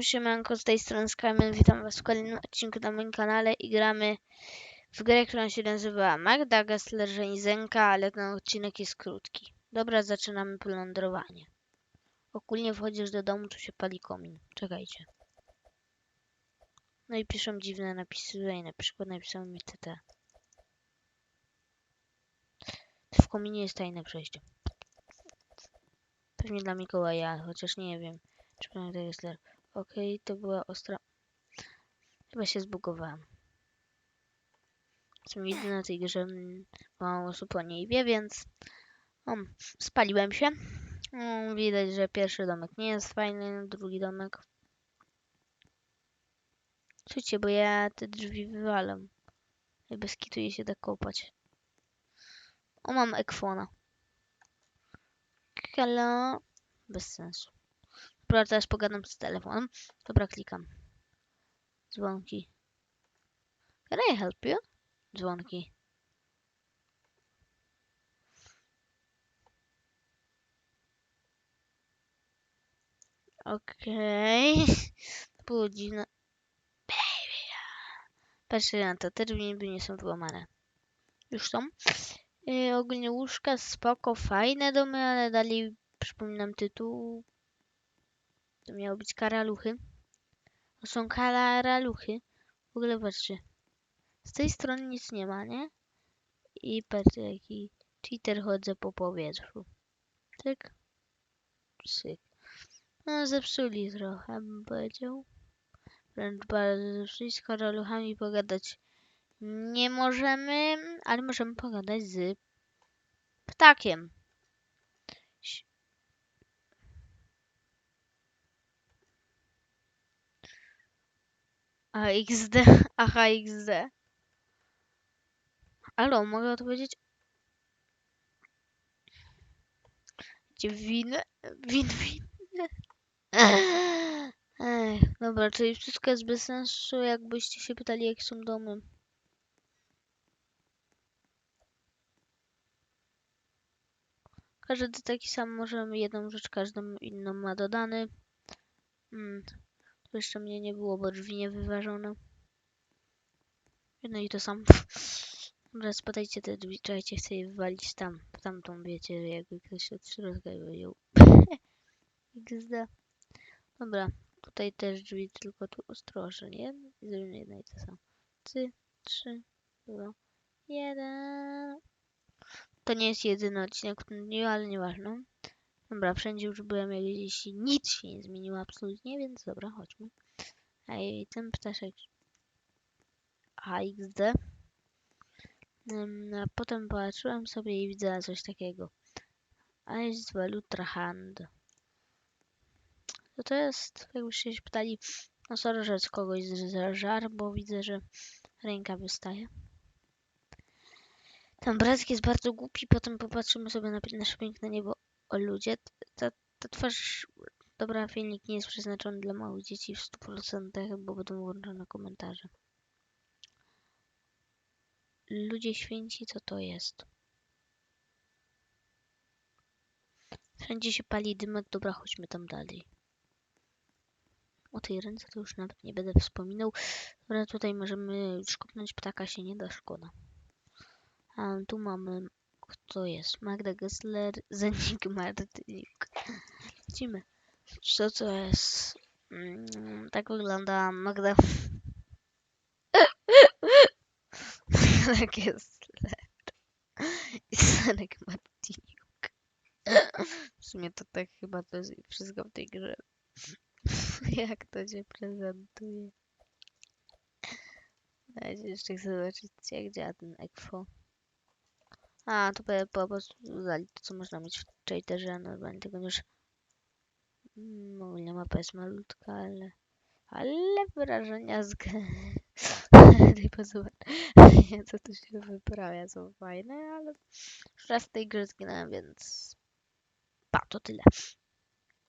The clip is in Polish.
Siemanko, z tej strony Skyman, witam was w kolejnym odcinku na moim kanale i gramy w grę, która się nazywa Magda Gessler Żenizenka, ale ten odcinek jest krótki. Dobra, zaczynamy plądrowanie. Ogólnie wchodzisz do domu, tu się pali komin. Czekajcie. No i piszą dziwne napisy, tutaj na przykład napisał mi TT. W kominie jest tajne przejście. Pewnie dla Mikołaja, chociaż nie wiem. Czy Magda Gessler... Okej, to była ostra... Chyba się zbugowałam. Jestem jedyna na tej grze, mało osób o niej wie, więc... O, spaliłem się. Mm, Widać, że pierwszy domek nie jest fajny, drugi domek... Słuchajcie, bo ja te drzwi wywalam. I bez kitu je się da kopać. O, mam ekwona. Hello. Bez sensu. Dobra, teraz pogadam z telefonem. Dobra, klikam. Dzwonki. Can I help you? Dzwonki. Okej. To było dziwne. Baby. Patrzcie na to, te drzwi niby nie są wyłamane. Już są. Yy, ogólnie łóżka spoko, fajne domy, ale dalej przypominam tytuł. To miało być karaluchy. To są karaluchy. W ogóle patrzcie. Z tej strony nic nie ma, nie? I patrzcie, jaki cheater chodzę po powietrzu. Tyk. Syk. No, zepsuli trochę, bym powiedział. Wręcz bardzo zepsuli. Z karaluchami pogadać nie możemy, ale możemy pogadać z ptakiem. A XD, aha XD. Alo, mogę odpowiedzieć? Win, win, win. Ech, dobra, czyli wszystko jest bez sensu, jakbyście się pytali, jakie są domy. Każdy taki sam, możemy jedną rzecz, każdą inną ma dodany. Mm. Jeszcze mnie nie było, bo drzwi nie wyważone. No i to sam. Dobra, spadajcie te drzwi, czekajcie, chcę je wywalić tam, w tamtą, wiecie, jakby ktoś od środka wyjął. XD. Dobra, tutaj też drzwi, tylko tu ostrożnie. Zrobimy jedno i to samo. Trzy, trzy, dwa, jeden. To nie jest jedyny odcinek ale nieważne. Dobra, wszędzie już byłem, jak jeśli nic się nie zmieniło absolutnie, więc dobra, chodźmy. Ej, ten ptaszek AXD. Um, a potem patrzyłem sobie i widzę coś takiego. Ice Valutra Hand. Co to jest? Jakbyście się pytali, no sorry, że z kogoś żar, bo widzę, że ręka wystaje. Ten obrazek jest bardzo głupi, potem popatrzymy sobie na nasze piękne niebo. O ludzie, ta, ta twarz, dobra, filmik nie jest przeznaczony dla małych dzieci w 100%, bo będą włączone komentarze. Ludzie święci, co to jest? Wszędzie się pali dymek, dobra, chodźmy tam dalej. O tej ręce to już nawet nie będę wspominał. Dobra, tutaj możemy szkopnąć ptaka, się nie da, szkoda. A tu mamy kto jest? Magda Gessler, Zenik Martyniuk. Widzimy. Co to jest? Mm, tak wygląda Magda. Magda Gessler. I Zenek Martyniuk. W sumie to tak chyba to jest wszystko w tej grze. Jak to się prezentuje. Dajcie jeszcze chcę zobaczyć jak działa ten ekwo. A, to po, po prostu dodali to, co można mieć w Traderze, normalnie tego już... Mm, ogólnie mapa jest malutka, ale... Ale wrażenia z gry... co tu się wyprawia, są fajne, ale... Już raz w tej grze zginąłem, więc... Pa, to tyle.